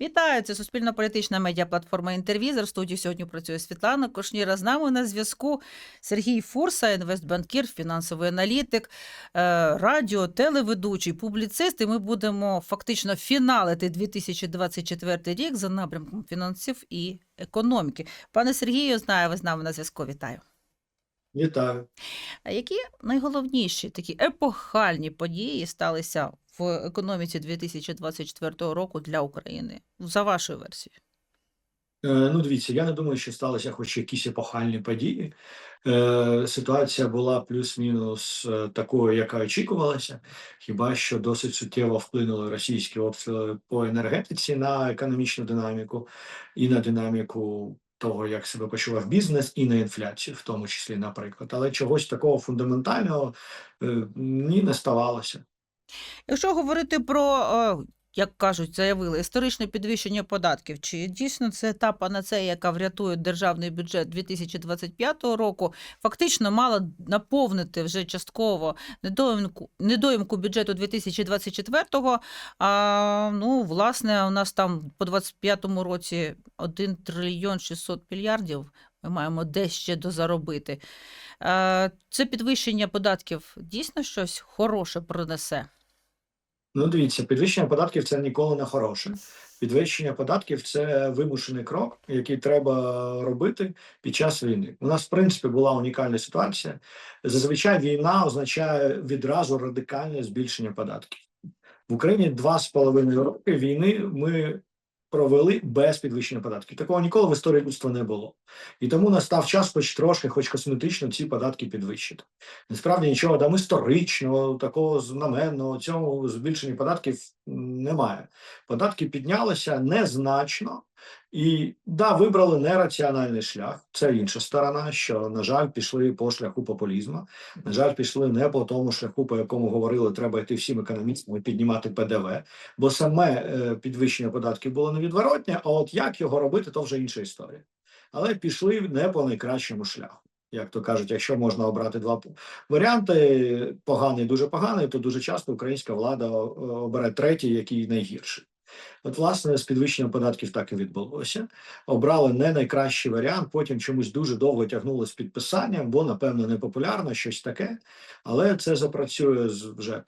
Вітаю! Це суспільно-політична медіаплатформа «Інтервізор». В студії сьогодні працює Світлана Кошніра. З нами на зв'язку Сергій Фурса, інвестбанкір, фінансовий аналітик, е, радіо, телеведучий, публіцист. І ми будемо фактично фіналити 2024 рік за напрямком фінансів і економіки. Пане Сергію, знаю, ви з нами на зв'язку. Вітаю. Вітаю. А які найголовніші такі епохальні події сталися в економіці 2024 року для України за вашою версією? Е, Ну, дивіться, я не думаю, що сталися хоч якісь епохальні події. Е, Ситуація була плюс-мінус е, такою, яка очікувалася. Хіба що досить суттєво вплинули російські обстріли по енергетиці на економічну динаміку і на динаміку того, як себе почував бізнес, і на інфляцію, в тому числі, наприклад. Але чогось такого фундаментального е, ні не ставалося. Якщо говорити про, е, як кажуть, заявили, історичне підвищення податків, чи дійсно це та панацея, яка врятує державний бюджет 2025 року, фактично мала наповнити вже частково недоїмку, недоїмку бюджету 2024-го, а ну, власне, у нас там по 25-му році 1 трильйон 600 мільярдів, ми маємо де ще дозаробити. Е, Це підвищення податків дійсно щось хороше принесе? Ну, дивіться, підвищення податків це ніколи не хороше. Підвищення податків це вимушений крок, який треба робити під час війни. У нас, в принципі, була унікальна ситуація. Зазвичай війна означає відразу радикальне збільшення податків. В Україні два з половиною роки війни ми провели без підвищення податків. Такого ніколи в історії людства не було. І тому настав час, хоч трошки, хоч косметично, ці податки підвищити. Насправді нічого там історичного, такого знаменного цього збільшення податків немає. Податки піднялися незначно. І да, вибрали нераціональний шлях. Це інша сторона, що, на жаль, пішли по шляху популізму. На жаль, пішли не по тому шляху, по якому говорили, треба йти всім економістам і піднімати ПДВ. Бо саме е, підвищення податків було невідворотне, а от як його робити, то вже інша історія. Але пішли не по найкращому шляху. Як то кажуть, якщо можна обрати два варіанти: поганий, дуже поганий, то дуже часто українська влада обере третій, який найгірший. От, власне, з підвищенням податків так і відбулося. Обрали не найкращий варіант, потім чомусь дуже довго тягнули з підписанням, бо, напевно, непопулярно, щось таке. Але це запрацює вже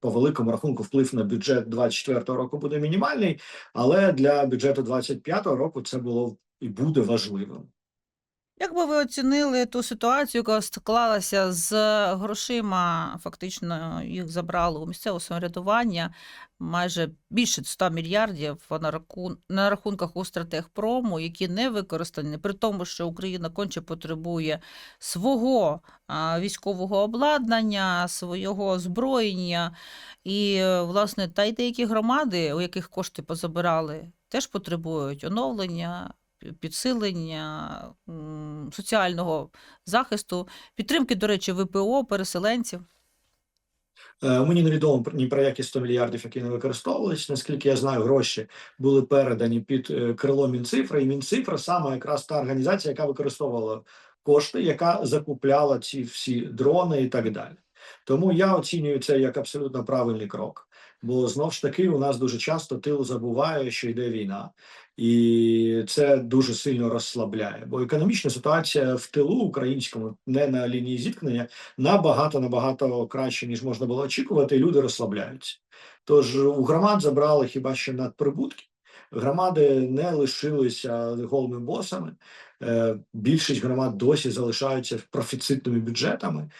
по великому рахунку вплив на бюджет 24 року буде мінімальний, але для бюджету 25 року це було і буде важливим. Як би ви оцінили ту ситуацію, яка склалася з грошима? Фактично їх забрали у місцеве самоврядування майже більше 100 мільярдів на, рахун... на рахунках у стратегпрому, які не використані, при тому, що Україна конче потребує свого військового обладнання, свого озброєння. І, е, власне, та й деякі громади, у яких кошти позабирали, теж потребують оновлення, підсилення соціального захисту, підтримки, до речі, ВПО, переселенців. Е, Мені невідомо ні про які 100 мільярдів, які не використовувались. Наскільки я знаю, гроші були передані під е, крило Мінцифри, і Мінцифра саме якраз та організація, яка використовувала кошти, яка закупляла ці всі дрони і так далі. Тому я оцінюю це як абсолютно правильний крок. Бо знов ж таки у нас дуже часто тил забуває, що йде війна, і це дуже сильно розслабляє. Бо економічна ситуація в тилу українському не на лінії зіткнення набагато набагато краще, ніж можна було очікувати, і люди розслабляються. Тож у громад забрали хіба що надприбутки. Громади не лишилися голими босами. Е, Більшість громад досі залишаються профіцитними бюджетами.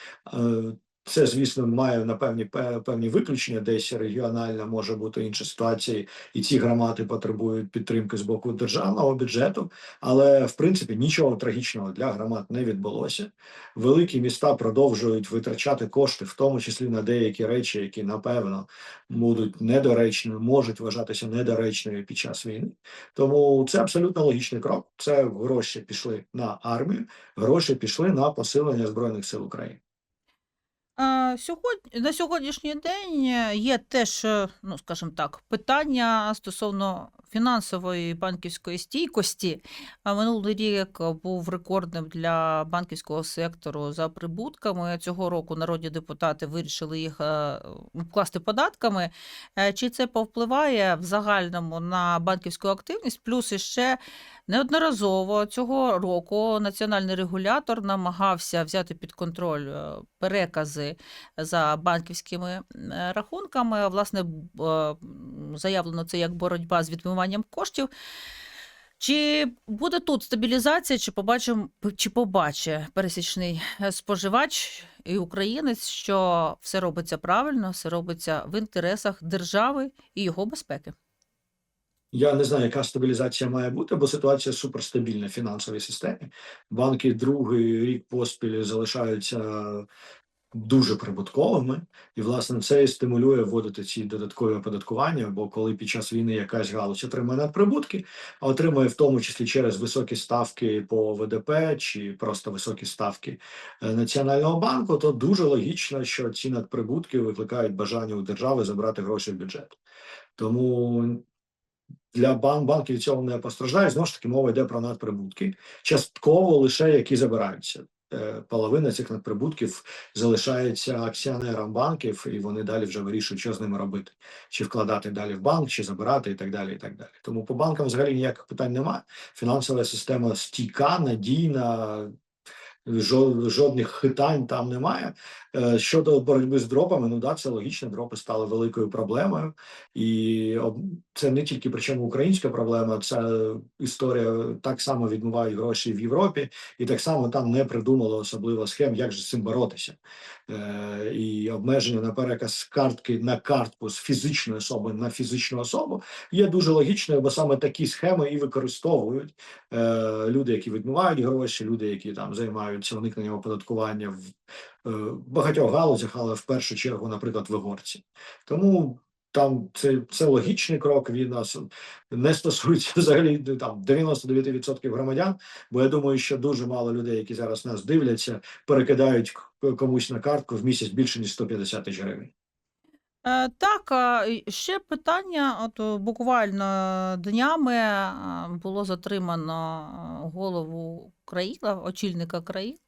Це, звісно, має на певні певні виключення, десь регіональна може бути інша ситуація, і ці громади потребують підтримки з боку державного бюджету. Але в принципі нічого трагічного для громад не відбулося великі міста продовжують витрачати кошти, в тому числі на деякі речі, які напевно будуть недоречними, можуть вважатися недоречними під час війни. Тому це абсолютно логічний крок. Це гроші пішли на армію, гроші пішли на посилення збройних сил України. А, Сьогодні, на сьогоднішній день е, є теж, е, ну скажімо так, питання стосовно фінансової банківської стійкості. Минулий рік був рекордним для банківського сектору за прибутками. Цього року народні депутати вирішили їх е, вкласти податками. Е, Чи це повпливає в загальному на банківську активність? Плюс іще неодноразово цього року національний регулятор намагався взяти під контроль е, перекази за банківськими е, рахунками. Власне, е, заявлено це як боротьба з відмиванням коштів. Чи буде тут стабілізація, чи побачимо, чи побачить пересічний е, споживач і українець, що все робиться правильно, все робиться в інтересах держави і його безпеки? Я не знаю, яка стабілізація має бути, бо ситуація суперстабільна в фінансовій системі. Банки другий рік поспіль залишаються дуже прибутковими, і власне це і стимулює вводити ці додаткові оподаткування. Бо коли під час війни якась галузь отримує надприбутки, а отримує в тому числі через високі ставки по ВДП чи просто високі ставки е, Національного банку, то дуже логічно, що ці надприбутки викликають бажання у держави забрати гроші в бюджет. Тому для бан банків цього не постраждає. Знову ж таки, мова йде про надприбутки, частково лише які забираються. Е, Половина цих надприбутків залишається акціонерам банків, і вони далі вже вирішують, що з ними робити: чи вкладати далі в банк, чи забирати, і так далі. і так далі. Тому по банкам взагалі ніяких питань немає. Фінансова система стійка, надійна. жо- Жодних хитань там немає. Е, Щодо боротьби з дропами, ну да, це логічно. Дропи стали великою проблемою, і це не тільки причому українська проблема, це історія так само відмивають гроші в Європі, і так само там не придумали особливо схем, як же з цим боротися. Е, і обмеження на переказ картки на картку з фізичної особи на фізичну особу є дуже логічною, бо саме такі схеми і використовують е, люди, які відмивають гроші, люди, які там займаються уникненням оподаткування в багатьох галузях, але в першу чергу, наприклад, в Ігорці. Тому там це, це логічний крок. Він нас не стосується взагалі там 99% громадян. Бо я думаю, що дуже мало людей, які зараз нас дивляться, перекидають комусь на картку в місяць більше ніж 150 тисяч гривень. Е, Так, ще питання. От е, буквально днями е, було затримано е, голову країна, очільника країн.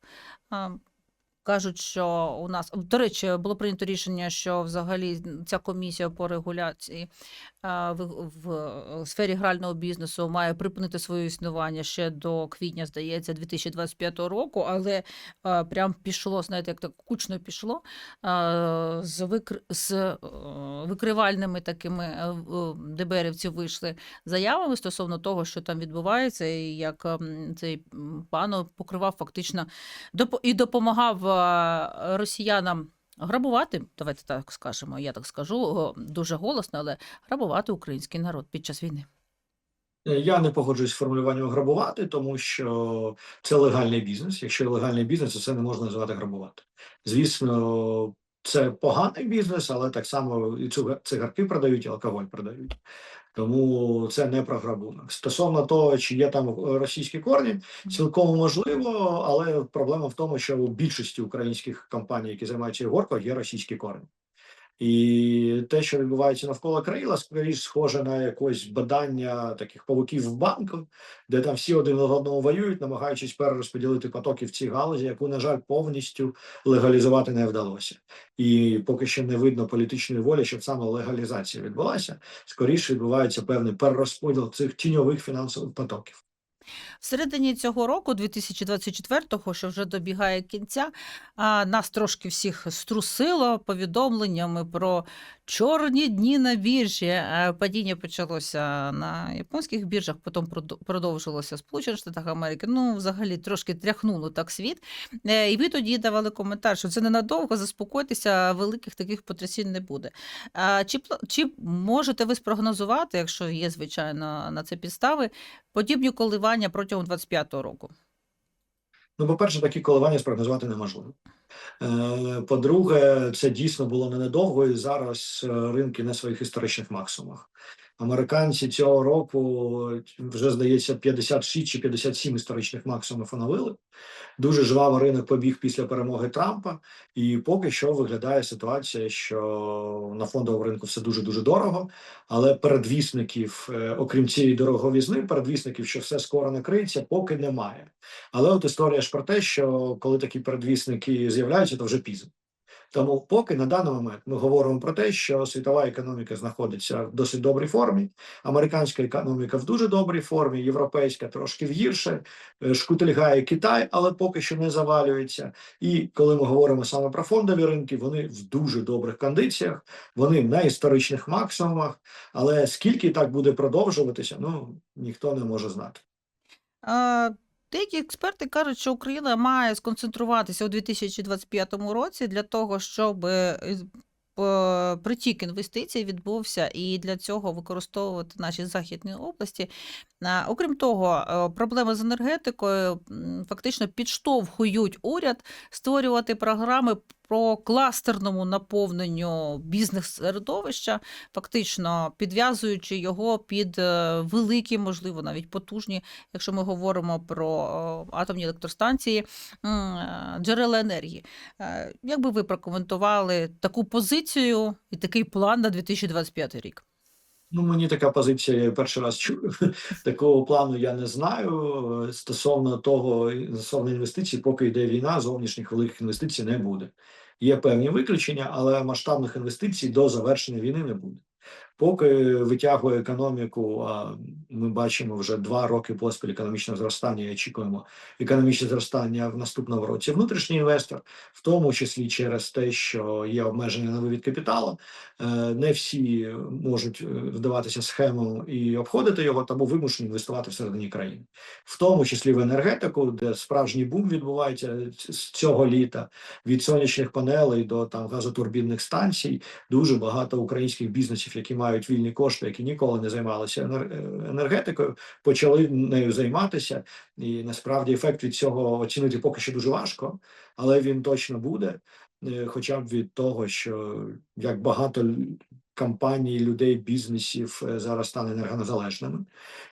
Кажуть, що у нас до речі, було прийнято рішення, що взагалі ця комісія по регуляції в, сфері грального бізнесу має припинити своє існування ще до квітня, здається, 2025 року, але прям пішло, знаєте, як так кучно пішло з, викр... з е, викривальними такими е, ДБРівці вийшли заявами стосовно того, що там відбувається, і як цей пан покривав фактично і допомагав росіянам. Грабувати, давайте так скажемо, я так скажу дуже голосно, але грабувати український народ під час війни. Е, Я не погоджуюсь з формулюванням грабувати, тому що це легальний бізнес. Якщо легальний бізнес, то це не можна називати грабувати. Звісно, це поганий бізнес, але так само і цигарки продають, і алкоголь продають. Тому це не про грабунок. Стосовно того, чи є там російські корні, цілком можливо, але проблема в тому, що у більшості українських компаній, які займаються горкою, є російські корні. І те, що відбувається навколо Кирила, скоріш схоже на якось бадання таких павуків в банку, де там всі один одного воюють, намагаючись перерозподілити потоки в цій галузі, яку, на жаль, повністю легалізувати не вдалося. І поки що не видно політичної волі, щоб саме легалізація відбулася. Скоріше відбувається певний перерозподіл цих тіньових фінансових потоків. В середині цього року, 2024-го, що вже добігає кінця, нас трошки всіх струсило повідомленнями про чорні дні на біржі. Е, Падіння почалося на японських біржах, потім продовжилося в Сполучених Штатах Америки. Ну, взагалі, трошки тряхнуло так світ. Е, І ви тоді давали коментар, що це ненадовго, заспокойтеся, великих таких потрясінь не буде. Чи, чи можете ви спрогнозувати, якщо є, звичайно, на це підстави, подібні коливання протягом 25-го року? Ну, по-перше, такі коливання спрогнозувати неможливо. Е, По-друге, це дійсно було ненадовго, і зараз е, ринки на своїх історичних максимумах. Американці цього року вже здається 56 чи 57 історичних максимумів оновили. Дуже жваво ринок побіг після перемоги Трампа, і поки що виглядає ситуація, що на фондовому ринку все дуже дуже дорого. Але передвісників, е, окрім цієї дороговізни, передвісників, що все скоро накриється, поки немає. Але от історія ж про те, що коли такі передвісники з'являються, то вже пізно. Тому поки на даний момент ми говоримо про те, що світова економіка знаходиться в досить добрій формі, американська економіка в дуже добрій формі, європейська трошки гірше, е, шкутильгає Китай, але поки що не завалюється. І коли ми говоримо саме про фондові ринки, вони в дуже добрих кондиціях, вони на історичних максимумах. Але скільки так буде продовжуватися, ну ніхто не може знати. Деякі експерти кажуть, що Україна має сконцентруватися у 2025 році для того, щоб е, притік інвестицій відбувся, і для цього використовувати наші західні області. А, Окрім того, е, проблеми з енергетикою фактично підштовхують уряд створювати програми по кластерному наповненню бізнес-середовища, фактично підв'язуючи його під е, великі, можливо, навіть потужні, якщо ми говоримо про е, атомні електростанції, е, джерела енергії. Е, Як би ви прокоментували таку позицію і такий план на 2025 рік? Ну, мені така позиція я перший раз чую. Такого плану я не знаю. Е, Стосовно того, стосовно інвестицій, поки йде війна, зовнішніх великих інвестицій не буде. Є певні виключення, але масштабних інвестицій до завершення війни не буде. Поки витягує економіку, а ми бачимо вже два роки поспіль економічного зростання і очікуємо економічне зростання в наступному році. Внутрішній інвестор, в тому числі через те, що є обмеження на вивід капіталу, е, не всі можуть е, вдаватися схему і обходити його, тому вимушені інвестувати всередині країни, в тому числі в енергетику, де справжній бум відбувається з цього літа від сонячних панелей до там газотурбінних станцій. Дуже багато українських бізнесів, які мають вільні кошти, які ніколи не займалися е, енергетикою, почали нею займатися. І насправді ефект від цього оцінити поки що дуже важко, але він точно буде. е, Хоча б від того, що як багато компаній, людей, бізнесів е, зараз стане енергонезалежними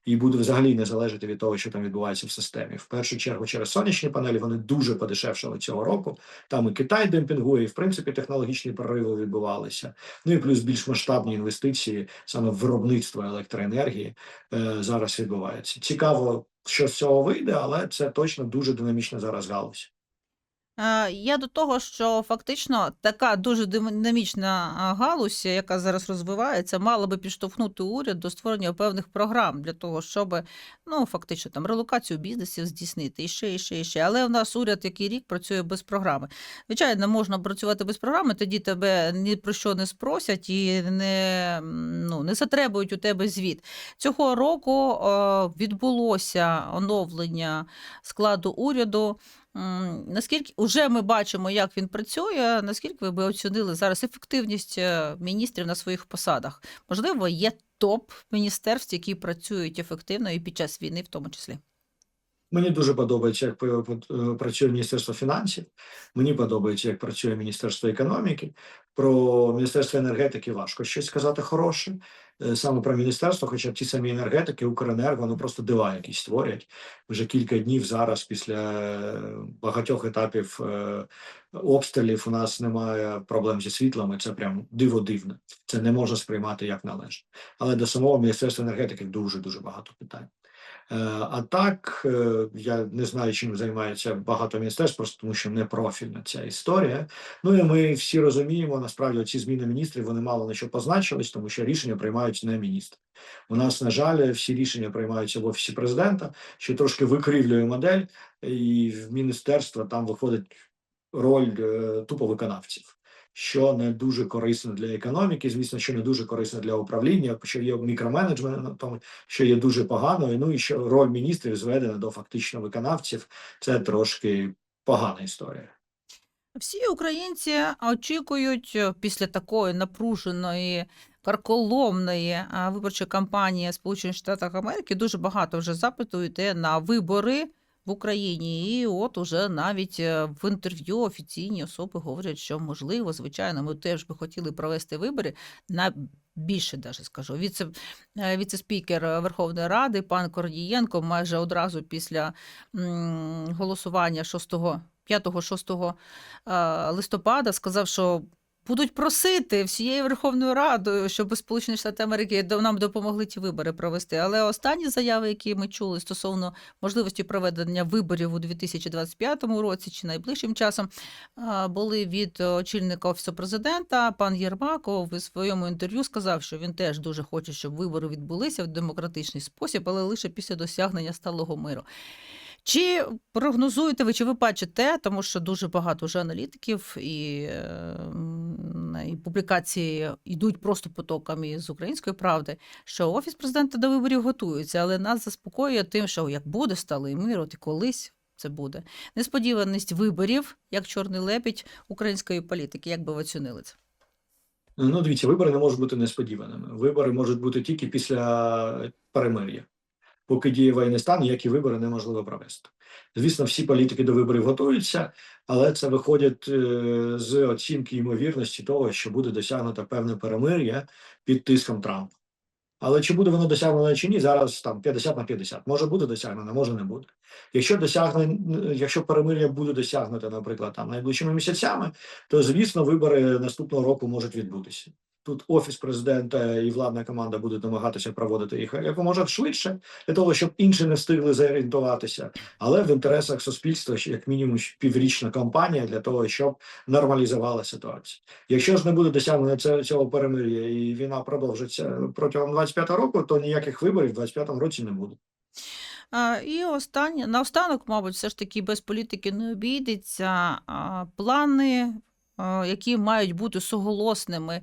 і буде взагалі не залежати від того, що там відбувається в системі. В першу чергу через сонячні панелі вони дуже подешевшали цього року. Там і Китай демпінгує, і в принципі технологічні прориви відбувалися. Ну і плюс більш масштабні інвестиції саме в виробництво електроенергії е, зараз відбуваються. Цікаво, що з цього вийде, але це точно дуже динамічна зараз галузь. Е, Я до того, що фактично така дуже динамічна галузь, яка зараз розвивається, мала би підштовхнути уряд до створення певних програм для того, щоб ну фактично там релокацію бізнесів здійснити і ще, і ще, і ще. Але в нас уряд який рік працює без програми. Звичайно, можна працювати без програми, тоді тебе ні про що не спросять і не, ну, не затребують у тебе звіт. Цього року е, відбулося оновлення складу уряду. Наскільки вже ми бачимо, як він працює, наскільки ви би оцінили зараз ефективність е, міністрів на своїх посадах? Можливо, є топ міністерств, які працюють ефективно і під час війни, в тому числі. Мені дуже подобається, як е, працює Міністерство фінансів. Мені подобається, як працює Міністерство економіки. Про Міністерство енергетики важко щось сказати хороше. Е, Саме про міністерство, хоча б ті самі енергетики, Укренерго, ну просто дива якісь створять. Вже кілька днів зараз, після е, багатьох етапів е, обстрілів, у нас немає проблем зі світлами. Це прям диво дивне. Це не можна сприймати як належне. Але до самого Міністерства енергетики дуже дуже багато питань. Е, А так, е, я не знаю, чим займається багато міністерств, просто тому що не профільна ця історія. Ну і ми всі розуміємо, насправді ці зміни міністрів вони мало на що позначились, тому що рішення приймають не міністри. У нас, на жаль, всі рішення приймаються в офісі президента, що трошки викривлює модель, і в міністерства там виходить роль е, тупо виконавців. Що не дуже корисно для економіки, звісно, що не дуже корисно для управління, що є мікроменеджментом, що є дуже поганою. Ну і що роль міністрів зведена до фактично виконавців, це трошки погана історія. Всі українці очікують е, після такої напруженої, карколомної виборчої кампанії Сполучених Штатів Америки дуже багато вже запиту йде на вибори в Україні. І от уже навіть е, в інтерв'ю офіційні особи говорять, що можливо, звичайно, ми теж би хотіли провести вибори на більше даже скажу. Віце, е, віце-спікер Верховної Ради пан Корнієнко майже одразу після голосування 6 5-6 е, листопада сказав, що будуть просити всією Верховною Радою, щоб Сполучені Штати Америки нам допомогли ті вибори провести. Але останні заяви, які ми чули стосовно можливості проведення виборів у 2025 році чи найближчим часом, були від очільника офісу президента. Пан Єрмаков у своєму інтерв'ю сказав, що він теж дуже хоче, щоб вибори відбулися в демократичний спосіб, але лише після досягнення сталого миру. Чи прогнозуєте ви, чи ви бачите, тому що дуже багато вже аналітиків і, і публікації йдуть просто потоками з української правди, що офіс президента до виборів готується, але нас заспокоює тим, що як буде сталий мир, от і колись це буде. Несподіваність виборів, як чорний лебідь української політики. Як би ви оцінили це? Ну, дивіться, вибори не можуть бути несподіваними. Вибори можуть бути тільки після перемир'я. Поки діє воєнний стан, ніякі вибори неможливо провести. Звісно, всі політики до виборів готуються, але це виходить е, з оцінки ймовірності того, що буде досягнуто певне перемир'я під тиском Трампа. Але чи буде воно досягнено чи ні, зараз там 50 на 50. Може буде досягнено, може не буде. Якщо досягне, якщо перемир'я буде досягнуто, наприклад, там найближчими місяцями, то звісно вибори наступного року можуть відбутися. Тут офіс президента і владна команда будуть намагатися проводити їх якомога швидше для того, щоб інші не встигли зорієнтуватися. Але в інтересах суспільства як мінімум піврічна кампанія для того, щоб нормалізувала ситуацію. Якщо ж не буде досягнено цього перемир'я і війна продовжиться протягом 25 року, то ніяких виборів в 25 році не буде. І останнє, наостанок, мабуть, все ж таки без політики не обійдеться. Плани, які мають бути суголосними,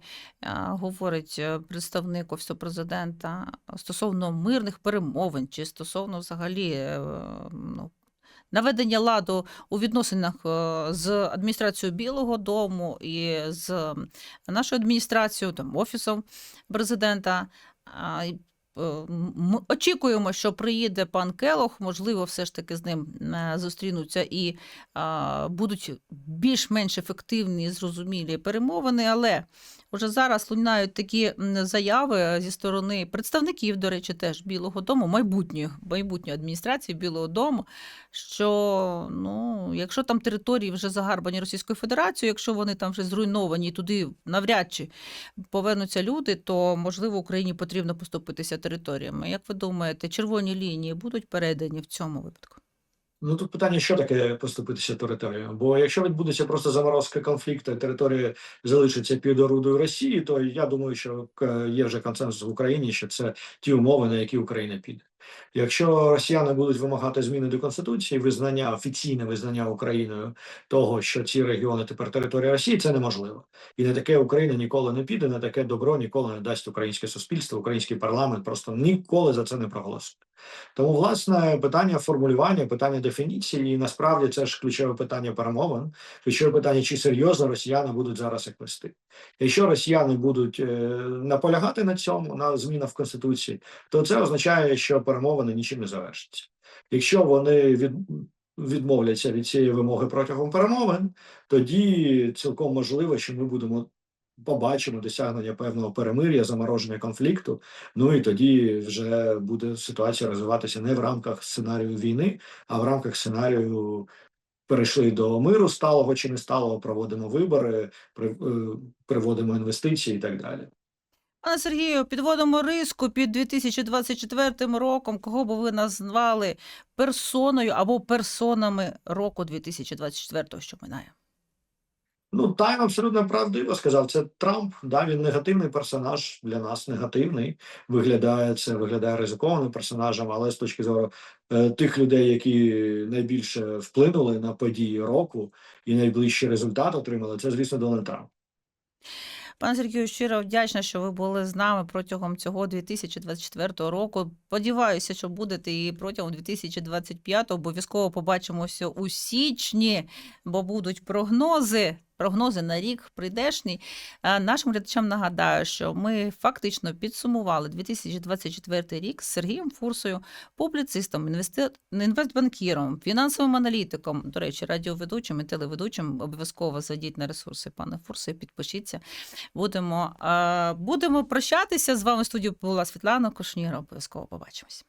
говорить е, представник Офісу президента, стосовно мирних перемовин чи стосовно взагалі е, ну, наведення ладу у відносинах е, з адміністрацією Білого Дому і з нашою адміністрацією, там, Офісом президента. Е, Ми очікуємо, що приїде пан Келох, можливо, все ж таки з ним е, зустрінуться і будуть більш-менш ефективні і зрозумілі перемовини. Але вже зараз лунають такі заяви зі сторони представників, до речі, теж Білого Дому, майбутньої, майбутньої адміністрації Білого Дому, що ну, якщо там території вже загарбані Російською Федерацією, якщо вони там вже зруйновані туди навряд чи повернуться люди, то можливо Україні потрібно поступитися територіями. Як ви думаєте, червоні лінії будуть передані в цьому випадку? Ну тут питання, що таке поступитися територією? Бо якщо відбудеться просто заморозка конфлікту, територія залишиться під орудою Росії, то я думаю, що е, є вже консенсус в Україні, що це ті умови, на які Україна піде. Якщо росіяни будуть вимагати зміни до конституції, визнання офіційне визнання Україною того, що ці регіони тепер територія Росії, це неможливо. І на таке Україна ніколи не піде, на таке добро ніколи не дасть українське суспільство, український парламент просто ніколи за це не проголосує. Тому, власне, питання формулювання, питання дефініції, і насправді це ж ключове питання перемовин, ключове питання, чи серйозно росіяни будуть зараз їх вести. Якщо росіяни будуть е, наполягати на цьому, на змінах в конституції, то це означає, що перемовини нічим не завершаться. Якщо вони від, відмовляться від цієї вимоги протягом перемовин, тоді цілком можливо, що ми будемо. Побачимо досягнення певного перемир'я, замороження конфлікту. Ну і тоді вже буде ситуація розвиватися не в рамках сценарію війни, а в рамках сценарію перейшли до миру сталого чи не сталого, проводимо вибори, е, приводимо інвестиції і так далі. Пане Сергію, підводимо риску під 2024 роком. Кого би ви назвали персоною або персонами року 2024, що минає? Ну, Тайм абсолютно правдиво сказав. Це Трамп. Да, він негативний персонаж для нас негативний. Виглядає це виглядає ризикованим персонажем, але з точки зору е, тих людей, які найбільше вплинули на події року і найближчий результат отримали, це звісно Дональд Трамп. Пане Сергію, щиро вдячна, що ви були з нами протягом цього 2024 року. Сподіваюся, що будете і протягом 2025 обов'язково побачимося у січні, бо будуть прогнози прогнози на рік прийдешній. Е, Нашим глядачам нагадаю, що ми фактично підсумували 2024 рік з Сергієм Фурсою, публіцистом, інвестбанкіром, фінансовим аналітиком, до речі, радіоведучим і телеведучим. Обов'язково зайдіть на ресурси пана Фурса і підпишіться. Будемо, е, будемо прощатися з вами. В студії була Світлана Кушніра. Обов'язково побачимось.